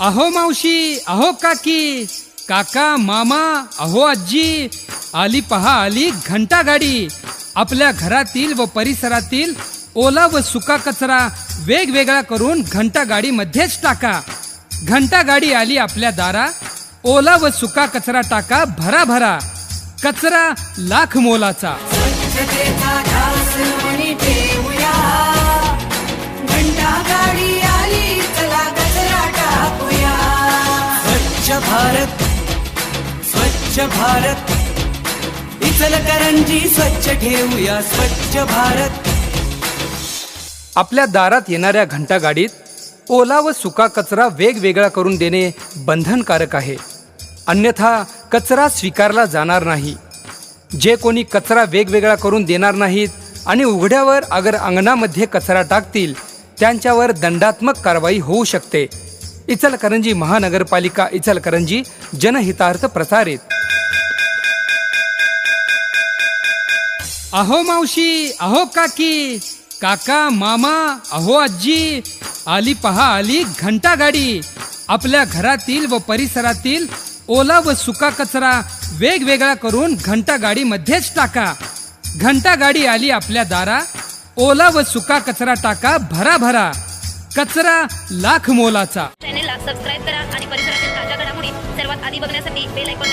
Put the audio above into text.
अहो मावशी अहो काकी काका मामा अहो आजी आली पहा आली घंटा गाडी. आपल्या घरातील व परिसरातील ओला व सुका कचरा वेगवेगळा करून घंटा गाडी मध्येच टाका. घंटा गाडी आली आपल्या दारा ओला व सुका कचरा टाका भरा भरा कचरा लाख मोलाचा. आली चला कचरा टाकूया. स्वच्छ भारत स्वच्छ भारत. इचलकरंजी स्वच्छ ठेवूया स्वच्छ भारत. आपल्या दारात येणाऱ्या घंटा गाडीत ओला व सुका कचरा वेगवेगळा करून देणे बंधनकारक आहे. अन्यथा कचरा स्वीकारला जाणार नाही. जे कोणी कचरा वेगवेगळा करून देणार नाहीत आणि उघड्यावर अगर अंगणामध्ये कचरा टाकतील त्यांच्यावर दंडात्मक कारवाई होऊ शकते. इचलकरंजी महानगरपालिका इचलकरंजी जनहितार्थ प्रसारित. अहो मावशी अहो काकी काका मामा अहो आजी आली पहा आली घंटा गाडी. आपल्या घरातील व परिसरातील ओला व सुका कचरा वेगवेगळा करून घंटा गाडीमध्येच टाका. घंटा गाडी आली आपल्या दारा ओला व सुका कचरा टाका भरा भरा कचरा लाख मोलाचा. चॅनेलला सबस्क्राईब करा आणि परिसरातील ताज्या घडामोडी सर्वात आधी बघण्यासाठी बेल ऐकून